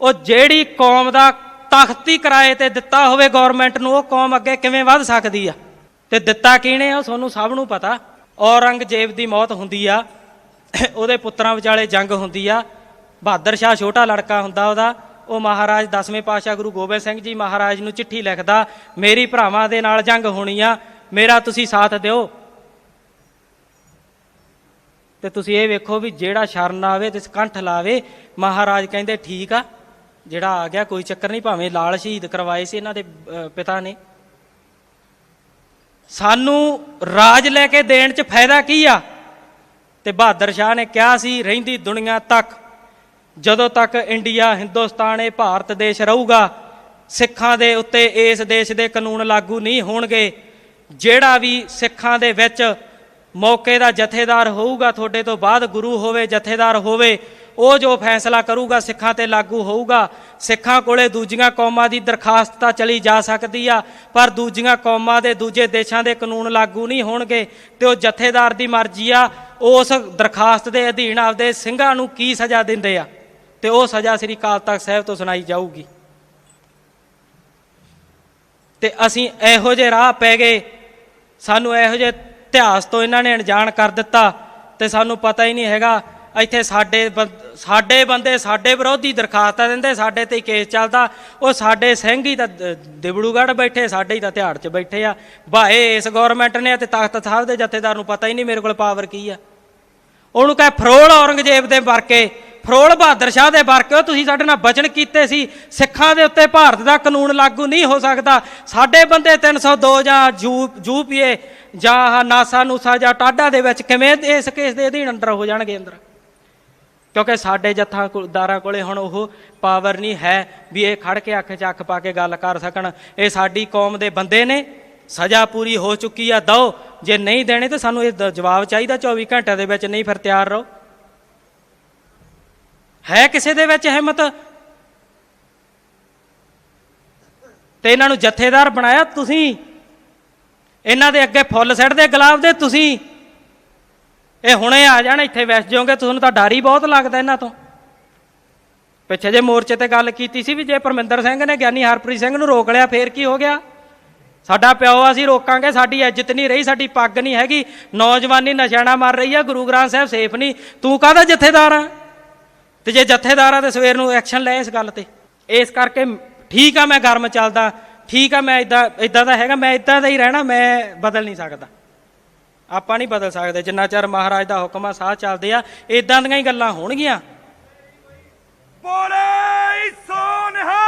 ਉਹ ਜਿਹੜੀ ਕੌਮ ਦਾ ਤਖਤੀ ਕਿਰਾਏ ਤੇ ਦਿੱਤਾ ਹੋਵੇ ਗਵਰਨਮੈਂਟ ਨੂੰ, ਉਹ ਕੌਮ ਅੱਗੇ ਕਿਵੇਂ ਵੱਧ ਸਕਦੀ ਆ? ਤੇ ਦਿੱਤਾ ਕਿਹਨੇ ਆ? ਉਹ ਤੁਹਾਨੂੰ ਸਭ ਨੂੰ ਪਤਾ। ਔਰੰਗਜ਼ੇਬ ਦੀ ਮੌਤ ਹੁੰਦੀ ਆ। ਉਹਦੇ ਪੁੱਤਰਾਂ ਵਿਚਾਲੇ ਜੰਗ ਹੁੰਦੀ ਆ। ਬਹਾਦਰ ਸ਼ਾਹ ਛੋਟਾ ਲੜਕਾ ਹੁੰਦਾ ਉਹਦਾ। ਉਹ ਮਹਾਰਾਜ ਦਸਵੇਂ ਪਾਤਸ਼ਾਹ ਗੁਰੂ ਗੋਬਿੰਦ ਸਿੰਘ ਜੀ ਮਹਾਰਾਜ ਨੂੰ ਚਿੱਠੀ ਲਿਖਦਾ, ਮੇਰੀ ਭਰਾਵਾਂ ਦੇ ਨਾਲ ਜੰਗ ਹੋਣੀ ਆ। ਮੇਰਾ ਤੁਸੀਂ ਸਾਥ ਦਿਓ। ਤੇ ਤੁਸੀਂ ਇਹ ਵੇਖੋ ਵੀ ਜਿਹੜਾ ਸ਼ਰਨ ਆਵੇ ਤੇ ਕੰਠ ਲਾਵੇ, ਮਹਾਰਾਜ ਕਹਿੰਦੇ, ਠੀਕ ਆ। ਜਿਹੜਾ ਆ ਗਿਆ, ਕੋਈ ਚੱਕਰ ਨਹੀਂ, ਭਾਵੇਂ ਲਾਲ ਸ਼ਹੀਦ ਕਰਵਾਏ ਸੀ ਇਹਨਾਂ ਦੇ ਪਿਤਾ ਨੇ। ਸਾਨੂੰ ਰਾਜ ਲੈ ਕੇ ਦੇਣ ਚ ਫਾਇਦਾ ਕੀ ਆ? ਤੇ ਬਹਾਦਰ ਸ਼ਾਹ ਨੇ ਕਿਹਾ ਸੀ, ਰਹਿੰਦੀ ਦੁਨੀਆ ਤੱਕ, ਜਦੋਂ ਤੱਕ ਇੰਡੀਆ, ਹਿੰਦੁਸਤਾਨ ਇਹ ਭਾਰਤ ਦੇਸ਼ ਰਹੂਗਾ, ਸਿੱਖਾਂ ਦੇ ਉੱਤੇ ਇਸ ਦੇਸ਼ ਦੇ ਕਾਨੂੰਨ ਲਾਗੂ ਨਹੀਂ ਹੋਣਗੇ। ਜਿਹੜਾ ਵੀ ਸਿੱਖਾਂ ਦੇ ਵਿੱਚ ਮੌਕੇ ਦਾ ਜਥੇਦਾਰ ਹੋਊਗਾ, ਤੁਹਾਡੇ ਤੋਂ ਬਾਅਦ ਗੁਰੂ ਹੋਵੇ, ਜਥੇਦਾਰ ਹੋਵੇ ਉਹ ਜੋ ਫੈਸਲਾ ਕਰੂਗਾ ਸਿੱਖਾਂ ਤੇ ਲਾਗੂ ਹੋਊਗਾ। ਸਿੱਖਾਂ ਕੋਲੇ ਦੂਜੀਆਂ ਕੌਮਾਂ ਦੀ ਦਰਖਾਸਤ ਤਾਂ ਚਲੀ ਜਾ ਸਕਦੀ ਆ, ਪਰ ਦੂਜੀਆਂ ਕੌਮਾਂ ਦੇ ਦੂਜੇ ਦੇਸ਼ਾਂ ਦੇ ਕਾਨੂੰਨ ਲਾਗੂ ਨਹੀਂ ਹੋਣਗੇ ਤੇ ਉਹ ਜਥੇਦਾਰ ਦੀ ਮਰਜ਼ੀ ਆ ਉਸ ਦਰਖਾਸਤ ਦੇ ਅਧੀਨ ਆਪਦੇ ਸਿੰਘਾਂ ਨੂੰ ਕੀ ਸਜ਼ਾ ਦਿੰਦੇ ਆ? ਤੇ ਉਹ ਸਜ਼ਾ ਸ੍ਰੀ ਅਕਾਲ ਤਖਤ ਸਾਹਿਬ ਤੋਂ ਸੁਣਾਈ ਜਾਊਗੀ। ਤੇ ਅਸੀਂ ਇਹੋ ਜਿਹੇ ਰਾਹ ਪੈ ਗਏ। ਸਾਨੂੰ ਇਹੋ ਜਿਹੇ ਇਤਿਹਾਸ ਤੋਂ ਇਹਨਾਂ ਨੇ ਅਣਜਾਣ ਕਰ ਦਿੱਤਾ ਤੇ ਸਾਨੂੰ ਪਤਾ ਹੀ ਨਹੀਂ ਹੈਗਾ ਇੱਥੇ ਸਾਡੇ ਬੰ- ਸਾਡੇ ਬੰਦੇ ਸਾਡੇ ਵਿਰੋਧੀ ਦਰਖਾਸਤਾਂ ਦਿੰਦੇ, ਸਾਡੇ ਤੇ ਹੀ ਕੇਸ ਚੱਲਦਾ, ਉਹ ਸਾਡੇ ਸਿੰਘ ਹੀ ਤਾਂ ਦ- ਦਿਬੜੂਗੜ੍ਹ ਬੈਠੇ, ਸਾਡੇ ਹੀ ਤਾਂ ਤਿਹਾੜ 'ਚ ਬੈਠੇ ਆ। ਭਾਏ ਇਸ ਗਵਰਨਮੈਂਟ ਨੇ ਤੇ ਤਖਤ ਸਾਹਿਬ ਦੇ ਜਥੇਦਾਰ ਨੂੰ ਪਤਾ ਹੀ ਨਹੀਂ ਮੇਰੇ ਕੋਲ ਪਾਵਰ ਕੀ ਆ। ਉਹਨੂੰ ਕਹੇ ਫਰੋਲ ਔਰੰਗਜ਼ੇਬ ਦੇ ਵਰਕੇ, ਫਰੋਲ ਬਹਾਦਰ ਸ਼ਾਹ ਦੇ ਵਰਕੇ, ਉਹ ਤੁਸੀਂ ਸਾਡੇ ਨਾਲ ਬਚਨ ਕੀਤੇ ਸੀ, ਸਿੱਖਾਂ ਦੇ ਉੱਤੇ ਭਾਰਤ ਦਾ ਕਾਨੂੰਨ ਲਾਗੂ ਨਹੀਂ ਹੋ ਸਕਦਾ। ਸਾਡੇ ਬੰਦੇ 302 ਜਾਂ ਜੂ ਜੂਪੀਏ ਜਾਂ ਨਾਸਾ ਨੂਸਾ ਜਾਂ ਟਾਡਾ ਦੇ ਵਿੱਚ ਕਿਵੇਂ ਇਸ ਕੇਸ ਦੇ ਅਧੀਨ ਅੰਦਰ ਹੋ ਜਾਣਗੇ ਅੰਦਰ? ਕਿਉਂਕਿ ਸਾਡੇ ਜਥਾਦਾਰਾਂ ਕੋਲੇ ਹੁਣ ਉਹ ਪਾਵਰ ਨਹੀਂ ਹੈ ਵੀ ਇਹ ਖੜ ਕੇ ਅੱਖ 'ਚ ਅੱਖ ਪਾ ਕੇ ਗੱਲ ਕਰ ਸਕਣ। ਇਹ ਸਾਡੀ ਕੌਮ ਦੇ ਬੰਦੇ ਨੇ। ਸਜ਼ਾ ਪੂਰੀ ਹੋ ਚੁੱਕੀ ਆ ਦੋ ਜੇ ਨਹੀਂ ਦੇਣੇ ਤਾਂ ਸਾਨੂੰ ਇਹ ਜਵਾਬ ਚਾਹੀਦਾ 24 ਘੰਟਿਆਂ ਦੇ ਵਿੱਚ, ਨਹੀਂ ਫਿਰ ਤਿਆਰ ਰਹੋ। ਹੈ ਕਿਸੇ ਦੇ ਵਿੱਚ ਹਿੰਮਤ? ਤੇ ਇਹਨਾਂ ਨੂੰ ਜਥੇਦਾਰ ਬਣਾਇਆ ਤੁਸੀਂ। ਇਹਨਾਂ ਦੇ ਅੱਗੇ ਫੁੱਲ ਸਿੱਟਦੇ, ਗੁਲਾਬ ਦੇ ਤੁਸੀਂ। ਇਹ ਹੁਣੇ ਆ ਜਾਣ, ਇੱਥੇ ਵੈਸ ਜਾਓਗੇ, ਤੁਹਾਨੂੰ ਤਾਂ ਡਰ ਹੀ ਬਹੁਤ ਲੱਗਦਾ ਇਹਨਾਂ ਤੋਂ। ਪਿੱਛੇ ਜੇ ਮੋਰਚੇ ਤੇ ਗੱਲ ਕੀਤੀ ਸੀ ਵੀ ਜੇ ਪਰਮਿੰਦਰ ਸਿੰਘ ਨੇ ਗਿਆਨੀ ਹਰਪ੍ਰੀਤ ਸਿੰਘ ਨੂੰ ਰੋਕ ਲਿਆ, ਫੇਰ ਕੀ ਹੋ ਗਿਆ? ਸਾਡਾ ਪਿਓ ਅਸੀਂ ਰੋਕਾਂਗੇ, ਸਾਡੀ ਇੱਜ਼ਤ ਨਹੀਂ ਰਹੀ, ਸਾਡੀ ਪੱਗ ਨਹੀਂ ਹੈਗੀ, ਨੌਜਵਾਨੀ ਨਸ਼ਾਣਾ ਮਰ ਰਹੀ ਆ, ਗੁਰੂ ਗ੍ਰੰਥ ਸਾਹਿਬ ਸੇਫ ਨਹੀਂ। ਤੂੰ ਕਾਹਦਾ ਜਥੇਦਾਰ ਆ? ਤੇ ਜੇ ਜਥੇਦਾਰ ਆ ਤੇ ਸਵੇਰ ਨੂੰ ਐਕਸ਼ਨ ਲੈ ਇਸ ਗੱਲ ਤੇ? ਇਸ ਕਰਕੇ ਠੀਕ ਆ ਮੈਂ ਗਰਮ ਚੱਲਦਾ, ਠੀਕ ਆ ਮੈਂ ਇਦਾਂ ਇਦਾਂ ਦਾ ਹੈਗਾ, ਮੈਂ ਇਦਾਂ ਦਾ ਹੀ ਰਹਿਣਾ, ਮੈਂ ਬਦਲ ਨਹੀਂ ਸਕਦਾ। ਆਪਾਂ ਨਹੀਂ ਬਦਲ ਸਕਦੇ। ਜਿੰਨਾ ਚਿਰ ਮਹਾਰਾਜ ਦਾ ਹੁਕਮ ਆ ਸਾਹ ਚੱਲਦੇ ਆ ਇਦਾਂ ਦੀਆਂ ਹੀ ਗੱਲਾਂ ਹੋਣਗੀਆਂ। ਬੋਲੇ ਸੋਨਹਾ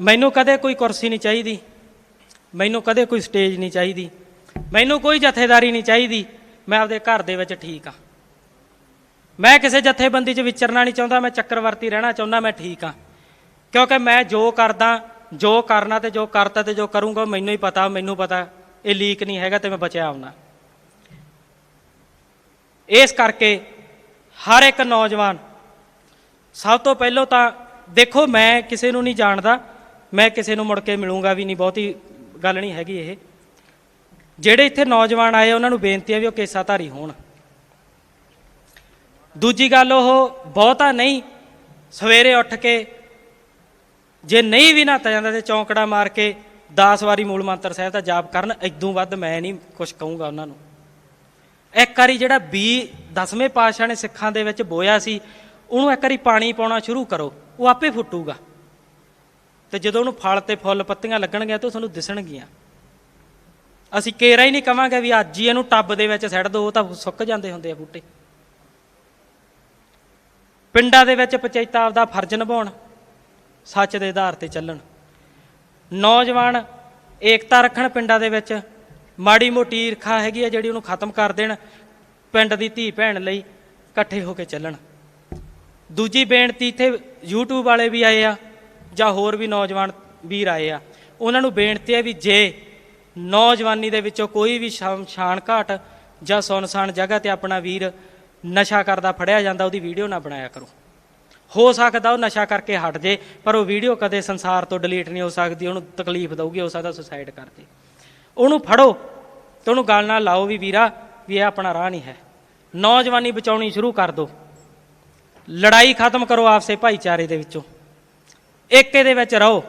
ਮੈਨੂੰ ਕਦੇ ਕੋਈ ਕੁਰਸੀ ਨਹੀਂ ਚਾਹੀਦੀ। ਮੈਨੂੰ ਕਦੇ ਕੋਈ ਸਟੇਜ ਨਹੀਂ ਚਾਹੀਦੀ। ਮੈਨੂੰ ਕੋਈ ਜਥੇਦਾਰੀ ਨਹੀਂ ਚਾਹੀਦੀ। ਮੈਂ ਆਪਦੇ ਘਰ ਦੇ ਵਿੱਚ ਠੀਕ ਆ। ਮੈਂ ਕਿਸੇ ਜਥੇਬੰਦੀ 'ਚ ਵਿਚਰਨਾ ਨਹੀਂ ਚਾਹੁੰਦਾ, ਮੈਂ ਚੱਕਰਵਰਤੀ ਰਹਿਣਾ ਚਾਹੁੰਦਾ, ਮੈਂ ਠੀਕ ਆ ਕਿਉਂਕਿ ਮੈਂ ਜੋ ਕਰਦਾ, ਜੋ ਕਰਨਾ ਤੇ ਜੋ ਕਰਤਾ ਤੇ ਜੋ ਕਰੂੰਗਾ, ਉਹ ਮੈਨੂੰ ਹੀ ਪਤਾ, ਮੈਨੂੰ ਪਤਾ, ਇਹ ਲੀਕ ਨਹੀਂ ਹੈਗਾ ਤੇ ਮੈਂ ਬਚਿਆ ਆਉਣਾ। ਇਸ ਕਰਕੇ ਹਰ ਇੱਕ ਨੌਜਵਾਨ, ਸਭ ਤੋਂ ਪਹਿਲਾਂ ਤਾਂ ਦੇਖੋ, ਮੈਂ ਕਿਸੇ ਨੂੰ ਨਹੀਂ ਜਾਣਦਾ, ਮੈਂ ਕਿਸੇ ਨੂੰ ਮੁੜ ਕੇ ਮਿਲੂੰਗਾ ਵੀ ਨਹੀਂ, ਬਹੁਤੀ ਗੱਲ ਨਹੀਂ ਹੈਗੀ ਇਹ। ਜਿਹੜੇ ਇੱਥੇ ਨੌਜਵਾਨ ਆਏ, ਉਹਨਾਂ ਨੂੰ ਬੇਨਤੀ ਹੈ ਵੀ ਉਹ ਕੇਸਾਧਾਰੀ ਹੋਣ। ਦੂਜੀ ਗੱਲ ਉਹ ਬਹੁਤਾ ਨਹੀਂ। ਸਵੇਰੇ ਉੱਠ ਕੇ ਜੇ ਨਹੀਂ ਵੀ ਨਹਾਤਾ ਜਾਂਦਾ ਤੇ ਚੌਂਕੜਾ ਮਾਰ ਕੇ 10 ਵਾਰੀ ਮੂਲ ਮੰਤਰ ਸਾਹਿਬ ਦਾ ਜਾਪ ਕਰਨ ਇਦੋਂ ਵੱਧ ਮੈਂ ਨਹੀਂ ਕੁਝ ਕਹੂੰਗਾ ਉਹਨਾਂ ਨੂੰ। ਇੱਕ ਵਾਰੀ ਜਿਹੜਾ ਬੀ ਦਸਵੇਂ ਪਾਤਸ਼ਾਹ ਨੇ ਸਿੱਖਾਂ ਦੇ ਵਿੱਚ ਬੋਇਆ ਸੀ, ਉਹਨੂੰ ਇੱਕ ਵਾਰੀ ਪਾਣੀ ਪਾਉਣਾ ਸ਼ੁਰੂ ਕਰੋ, ਉਹ ਆਪੇ ਫੁੱਟੂਗਾ। ਤੇ ਜਦੋਂ ਉਹਨੂੰ ਫਲ ਤੇ ਫੁੱਲ ਪੱਤੀਆਂ ਲੱਗਣਗੀਆਂ ਤਾਂ ਉਹ ਤੁਹਾਨੂੰ ਦਿਸਣਗੀਆਂ। ਅਸੀਂ ਕੇਰਾ ਹੀ ਨਹੀਂ ਕਵਾਂਗੇ ਵੀ ਅੱਜ ਹੀ ਇਹਨੂੰ ਟੱਬ ਦੇ ਵਿੱਚ ਸੱਟ ਦਿਓ ਉਹ ਤਾਂ ਸੁੱਕ ਜਾਂਦੇ ਹੁੰਦੇ ਆ ਬੂਟੇ। ਪਿੰਡਾਂ ਦੇ ਵਿੱਚ ਪੰਚਾਇਤਾਂ ਆਪਦਾ ਫਰਜ਼ ਨਿਭਾਉਣ, ਸੱਚ ਦੇ ਆਧਾਰ ਤੇ ਚੱਲਣ। ਨੌਜਵਾਨ ਏਕਤਾ ਰੱਖਣ ਪਿੰਡਾਂ ਦੇ ਵਿੱਚ ਮਾੜੀ ਮੋਟੀ ਈਰਖਾ ਹੈਗੀ ਆ ਜਿਹੜੀ ਉਹਨੂੰ ਖਤਮ ਕਰ ਦੇਣ, ਪਿੰਡ ਦੀ ਧੀ ਭੈਣ ਲਈ ਇਕੱਠੇ ਹੋ ਕੇ ਚੱਲਣ। ਦੂਜੀ ਬੇਨਤੀ ਇੱਥੇ YouTube ਵਾਲੇ ਵੀ ਆਏ ਆ, ਜਾਂ ਹੋਰ ਵੀ ਨੌਜਵਾਨ ਵੀਰ ਆਏ ਆ। ਉਹਨਾਂ ਨੂੰ ਬੇਨਤੀ ਹੈ ਵੀ ਜੇ ਨੌਜਵਾਨੀ ਦੇ ਵਿੱਚੋਂ ਕੋਈ ਵੀ ਸ਼ਾਨ ਘਾਟ ਜਾਂ ਸੁਨਸਾਨ ਜਗ੍ਹਾ ਤੇ ਆਪਣਾ ਵੀਰ ਨਸ਼ਾ ਕਰਦਾ ਫੜਿਆ ਜਾਂਦਾ, ਉਹਦੀ ਵੀਡੀਓ ਨਾ ਬਣਾਇਆ ਕਰੋ। ਹੋ ਸਕਦਾ ਉਹ ਨਸ਼ਾ ਕਰਕੇ ਹਟ ਜੇ, ਪਰ ਉਹ ਵੀਡੀਓ ਕਦੇ ਸੰਸਾਰ ਤੋਂ ਡਿਲੀਟ ਨਹੀਂ ਹੋ ਸਕਦੀ, ਉਹਨੂੰ ਤਕਲੀਫ ਦਊਗੀ, ਹੋ ਸਕਦਾ ਸੁਸਾਈਡ ਕਰ ਦੇ। ਉਹਨੂੰ ਫੜੋ ਤੇ ਉਹਨੂੰ ਗੱਲ ਨਾਲ ਲਾਓ ਵੀ ਵੀਰਾ, ਵੀ ਇਹ ਆਪਣਾ ਰਾਹ ਨਹੀਂ ਹੈ। ਨੌਜਵਾਨੀ ਬਚਾਉਣੀ ਸ਼ੁਰੂ ਕਰ ਦਿਓ ਲੜਾਈ ਖਤਮ ਕਰੋ ਆਪਸੇ ਭਾਈਚਾਰੇ ਦੇ ਵਿੱਚੋਂ। ਏਕੇ ਦੇ ਵਿੱਚ ਰਹੋ।